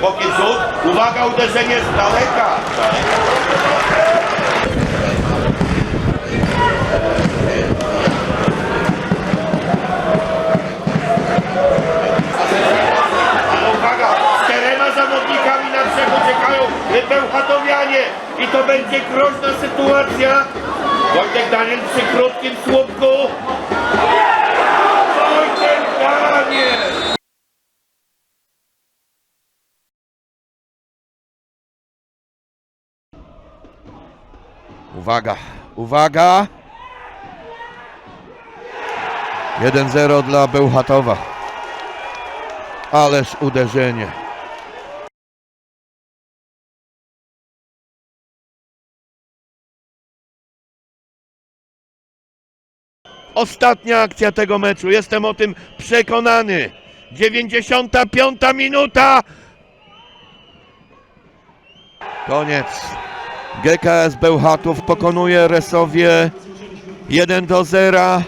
głęboki cud. Uwaga, uderzenie z daleka. Uwaga, z terena zawodnikami na brzeg uciekają bełchatowianie i to będzie groźna sytuacja. Wojtek Daniel przy krótkim słupku Uwaga, uwaga! 1-0 dla Bełchatowa. Ależ uderzenie. Ostatnia akcja tego meczu, jestem o tym przekonany. 95 minuta. Koniec. GKS Bełchatów pokonuje Resowie 1 do 0.